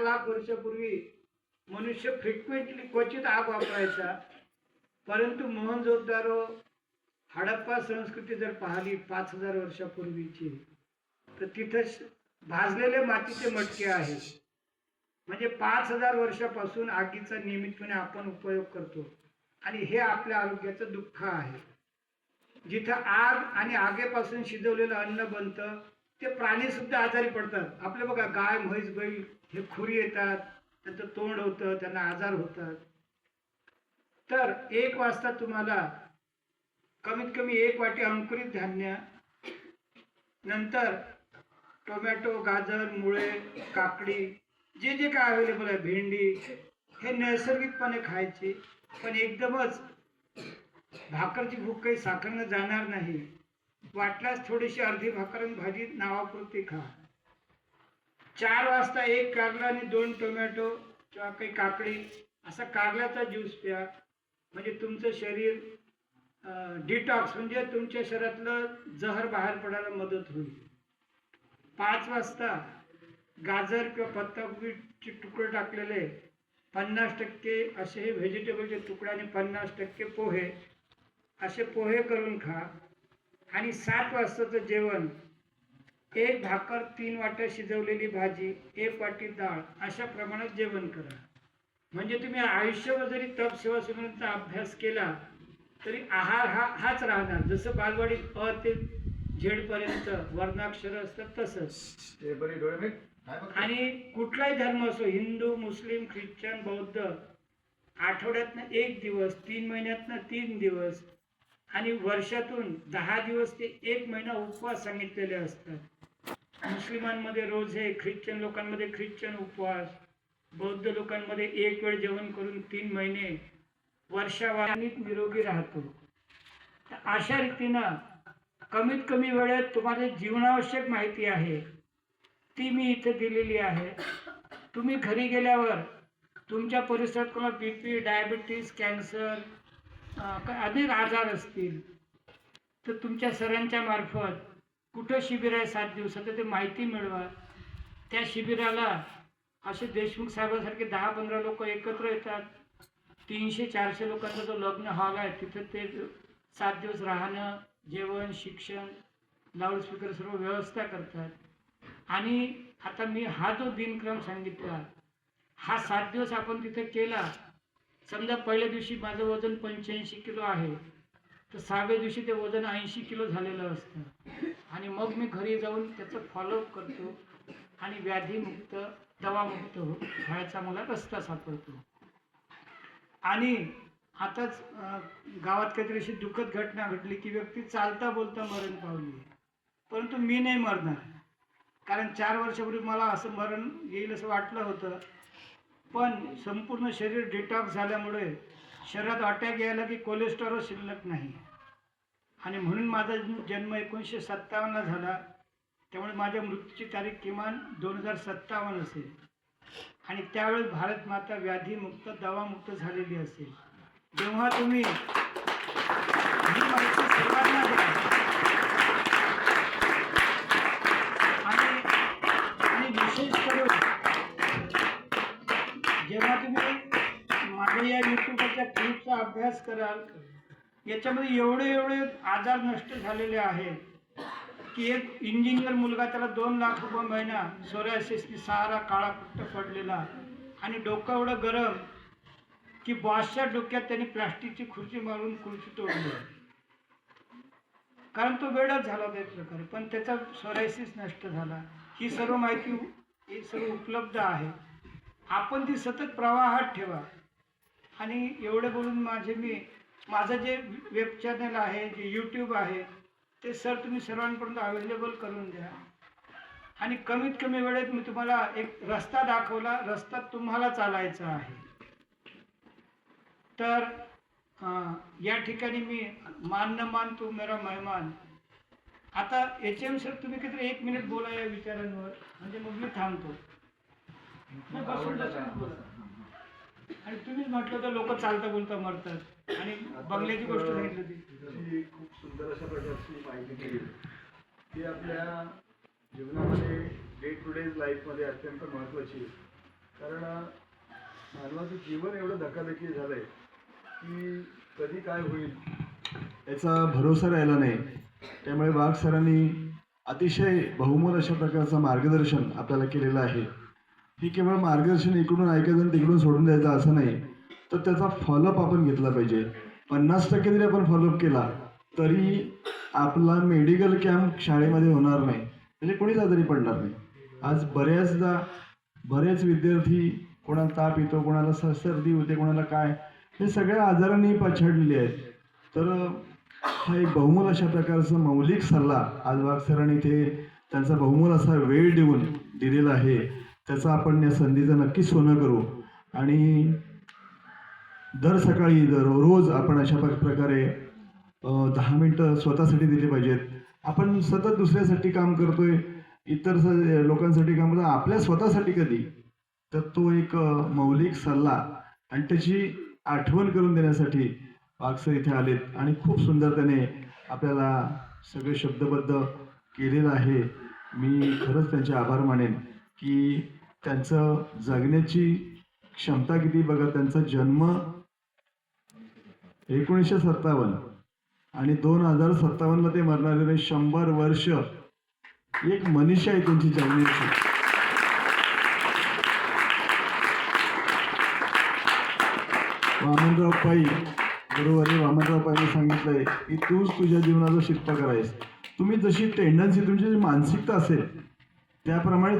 लाख वर्षापूर्वी मनुष्य फ्रिक्वेंटली क्वचित आग वापरायचा. परंतु मोहनजोदारो हडप्पा संस्कृती जर पाहिली पाच हजार वर्षापूर्वीची तर तिथं भाजलेले मातीचे मटके आहेत म्हणजे पाच हजार वर्षापासून आगीचा नियमितपणे आपण उपयोग करतो. आणि हे आपल्या आरोग्याचं दुःख आहे. जिथं आग आणि आगेपासून शिजवलेलं अन्न बनतं ते प्राणी सुद्धा आजारी पडतात. आपले बघा गाय म्हैस बैल हे खुरी येतात त्यांचं तोंड होतं त्यांना आजार होतात. तर एक वाजता तुम्हाला कमीत कमी एक वाटी अंकुरित धान्य नंतर टोमॅटो गाजर मुळे काकडी जे जे काय अवेलेबल आहे भेंडी हे नैसर्गिकपणे खायचे. पण एकदमच भाकरची भूक काही साखरनं जाणार नाही. वाटल्यास थोडीशी अर्धी भाकर भाजी नावापुरती खा. चार वाजता एक कारला आणि दोन टोमॅटो किंवा काही काकडी असा कारल्याचा ज्यूस प्या. म्हणजे तुमचं शरीर डिटॉक्स म्हणजे तुमच्या शरीरातलं जहर बाहेर पडायला मदत होईल. पाच वाजता गाजर किंवा पत्ताकोबीचे तुकडे टाकलेले पन्नास टक्के असे हे व्हेजिटेबलचे तुकडे आणि पन्नास टक्के पोहे असे पोहे करून खा. आणि सात वाजताचं जेवण एक भाकर तीन वाट्या शिजवलेली भाजी एक वाटी डाळ अशा प्रमाणात जेवण करा. म्हणजे तुम्ही आयुष्यभर जरी तप सेवा सुमरचा अभ्यास केला तरी आहार हा हाच राहणार. जसं बालवाडीत अ ते झेड पर्यंत वर्णाक्षर असतात तसंच. आणि कुठलाही धर्म असो हिंदू मुस्लिम ख्रिश्चन बौद्ध आठवड्यातनं एक दिवस तीन महिन्यातनं तीन दिवस आणि वर्षातून दहा दिवस ते एक महिना उपवास सांगितलेले असतात. मुस्लिमांमध्ये रोजे ख्रिश्चन लोकांमध्ये ख्रिश्चन उपवास बौद्ध लोकांमध्ये एक वेळ जेवण करून तीन महिने वर्षावानीत निरोगी राहतो. तर अशा रीतीनं कमीत कमी वेळेत तुम्हाला जीवनावश्यक माहिती आहे. ती मी इथे दिलेली आहे. तुम्ही घरी गेल्यावर तुमच्या परिसरात कोणा बी पी डायबिटीस कॅन्सर अनेक आजार असतील. तर तुमच्या सरांच्या मार्फत कुठं शिबिर आहे सात दिवसाचं ते माहिती मिळवा. त्या शिबिराला असे देशमुख साहेबांसारखे दहा पंधरा लोक एकत्र येतात. तीनशे चारशे लोकांचा जो लग्न हॉल आहे तिथं ते सात दिवस राहणं जेवण शिक्षण लाऊडस्पीकर सर्व व्यवस्था करतात. आणि आता मी हा जो दिनक्रम सांगितला हा सात दिवस आपण तिथे केला समजा पहिल्या दिवशी माझं वजन पंच्याऐंशी किलो आहे तर सहाव्या दिवशी ते वजन ऐंशी किलो झालेलं असतं. आणि मग मी घरी जाऊन त्याचं फॉलोअप करतो आणि व्याधीमुक्त दवामुक्त व्हायचा मला रस्ता सापडतो. आणि आताच गावात काहीतरी अशी दुःखद घटना घडली की व्यक्ती चालता बोलता मरण पावली. परंतु मी नाही मरणार. कारण चार वर्षापूर्वी मला असं मरण येईल असं वाटलं होतं. पण संपूर्ण शरीर डिटॉक्स झाल्यामुळे शरीरात अटॅक यायला की कोलेस्ट्रॉल शिल्लक नाही. आणि म्हणून माझा जन्म एकोणीसशे सत्तावन्नला झाला. त्यामुळे माझ्या मृत्यूची तारीख किमान दोन हजार सत्तावन्न असेल. आणि त्यावेळेस भारत माता व्याधीमुक्त दवामुक्त झालेली असेल. जेव्हा तुम्ही ही माहिती सर्वांना द्या आणि आणि विशेष करून जेव्हा तुम्ही माझ्या या युट्यूबच्या क्लिपचा अभ्यास कराल. याच्यामध्ये एवढे एवढे आजार नष्ट झालेले आहेत की एक इंजिनियर मुलगा त्याला दोन लाख रुपये महिना सोरायसिसनी सारा काळा कुट्ट पडलेला आणि डोकं एवढं गरम की बॉसच्या डोक्यात त्यांनी प्लास्टिकची खुर्ची मारून खुर्ची तोडली. कारण तो वेळच झाला त्या प्रकारे. पण त्याचा सोरायसिस नष्ट झाला. ही सर्व माहिती ही सर्व उपलब्ध आहे. आपण ती सतत प्रवाहात ठेवा. आणि एवढं बोलून माझे मी माझं जे वेब चॅनल आहे जे यूट्यूब आहे ते सर तुम्ही सर्वांपर्यंत अवेलेबल करून द्या. आणि कमीत कमी वेळेत मी तुम्हाला एक रस्ता दाखवला रस्ता तुम्हाला चालायचा आहे. तर या ठिकाणी मी मान न मान तू मेरा मेहमान. आता एच एम सर तुम्ही किती एक मिनिट बोला या विचारांवर. म्हणजे मग मी थांबतो. आणि तुम्हीच म्हटलं तर लोक चालता बोलता मरतात. आणि बंगल्याची गोष्ट सांगितली खूप सुंदर अशा प्रकारची माहिती दिली. ती आपल्या जीवनामध्ये डे टू डे लाईफमध्ये अत्यंत महत्त्वाची आहे. कारण मानवाचं जीवन एवढं धकाधकी झालंय की कधी काय होईल याचा भरोसा राहिला नाही. त्यामुळे वाघ सरांनी अतिशय बहुमोल अशा प्रकारचं मार्गदर्शन आपल्याला केलेलं आहे. ही केवळ मार्गदर्शन इकडून ऐकायचं आणि तिकडून सोडून द्यायचं असं नाही. तर त्याचा फॉलोअप आपण घेतला पाहिजे. पन्नास टक्के जरी आपण फॉलोअप केला तरी आपला मेडिकल कॅम्प शाळेमध्ये होणार नाही. म्हणजे कोणीच आजारी पडणार नाही. आज बऱ्याचदा बरेच विद्यार्थी कोणाला ताप येतो कोणाला स- सर्दी होते कोणाला काय हे सगळ्या आजारांनी पछाडलेले आहेत. तर हा एक बहुमोल अशा प्रकारचा मौलिक सल्ला आज वाघ सरांनी ते त्यांचा बहुमोल असा वेळ देऊन दिलेला आहे. त्याचा आपण या संधीचं नक्की सोनं करू. आणि दर सकाळी दर रोज आपण अशा प्रकारे दहा मिनटं स्वतःसाठी दिली पाहिजेत. आपण सतत दुसऱ्यासाठी काम करतोय इतर स- लोकांसाठी काम करतो आपल्या स्वतःसाठी कधी? तर तो एक मौलिक सल्ला आणि त्याची आठवण करून देण्यासाठी वागसर इथे आलेत आणि खूप सुंदर त्याने आपल्याला सगळे शब्दबद्ध केलेलं आहे. मी खरंच त्यांचे आभार मानेन की त्यांचं जगण्याची क्षमता किती बघा त्यांचा जन्म एकोणीसशे सत्तावन्न आणि दोन हजार सत्तावन्नला ते मरणारे शंभर वर्ष एक मनीषा आहे त्यांची जगण्याची. वामनराव पाई गुरुवारी वामनराव पाईने सांगितलंय की तूच तुझ्या जीवनाचा शिल्प करायस. तुम्ही जशी टेंडन्सी तुमची जी मानसिकता असेल त्याप्रमाणे